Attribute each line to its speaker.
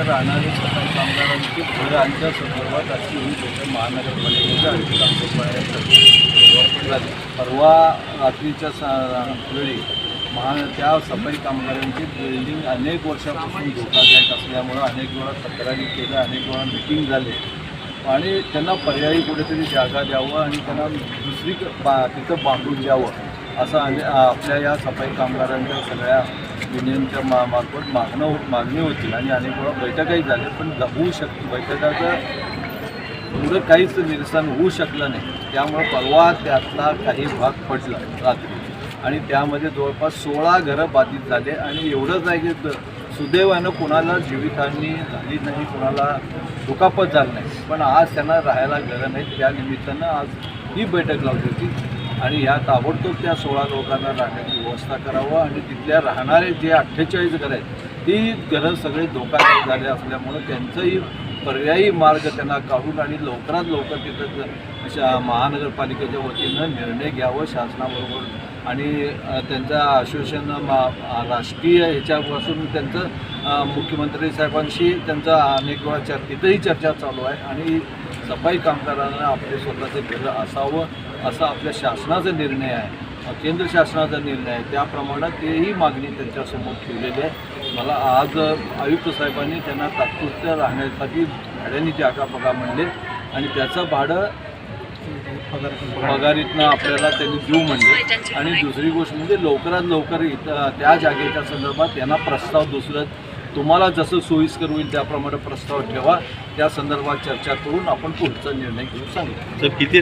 Speaker 1: इथं राहणारे सफाई कामगारांची घरांच्या संदर्भात अशी ही बैठक महानगरपालिकेच्या अधिकाऱ्यांच्या परवा रात्रीच्या सा- वेळी महा त्या सफाई कामगारांची बिल्डिंग अनेक वर्षापासून धोकादायक असल्यामुळं अनेक वेळा तक्रारी केल्या अनेक वेळा मिटिंग झाले. आणि त्यांना पर्यायी कुठेतरी जागा द्यावं आणि त्यांना दुसरी बा तिथं बांधून द्यावं असं आणि आपल्या या सफाई कामगारांच्या सगळ्या युनियनच्या मा मार्फत मागणं हो- मागणी होती आणि अनेक वेळा बैठकाही झाल्या पण होऊ शकते. बैठकाचं एवढं काहीच निरसन होऊ शकलं नाही. त्यामुळं परवा त्यातला काही भाग पडला रात्री. आणि त्यामध्ये जवळपास सोळा घरं बाधित झाले आणि एवढंच आहे की द- सुदैवानं कोणाला जीवितहानी झाली नाही कोणाला दुखापत झाली नाही. पण आज त्यांना राहायला घरं नाहीत. त्यानिमित्तानं आज ही बैठक लावली होती. आणि ह्या ताबडतोब त्या सोळा लोकांना राहण्याची व्यवस्था करावं आणि तिथल्या राहणारे जे अठ्ठेचाळीस घरं आहेत ती घरं सगळे धोकादायक झाले असल्यामुळं त्यांचंही पर्यायी मार्ग त्यांना काढून आणि लवकरात लवकर तिथं अशा महानगरपालिकेच्या वतीनं निर्णय घ्यावं शासनाबरोबर. आणि त्यांचा त्यांचं आश्वासन मा- राष्ट्रीय ह्याच्यापासून त्यांचं मुख्यमंत्री साहेबांशी त्यांचा अनेक वेळा चर्चा तिथंही चर्चा चालू आहे आणि सफाई कामगारांना आपले स्वतःचं घर असावं असा आपल्या शासनाचा निर्णय आहे. केंद्र शासनाचा निर्णय आहे. त्याप्रमाणे तेही मागणी त्यांच्यासमोर ठेवलेली आहे. मला आज आयुक्त साहेबांनी त्यांना तात्पुरत्या राहण्यासाठी भाड्याने जागा बघा म्हणले आणि त्याचं भाडं पगारीतनं आपल्याला त्यांनी देऊ म्हणले. आणि दुसरी गोष्ट म्हणजे लवकरात लवकर इथं त्या जागेच्या संदर्भात त्यांना प्रस्ताव दुसरं तुम्हाला जसं सोयीस्कर होईल त्याप्रमाणे प्रस्ताव ठेवा. त्या संदर्भात चर्चा करून आपण पुढचा निर्णय घेऊ. सांगू
Speaker 2: तर किती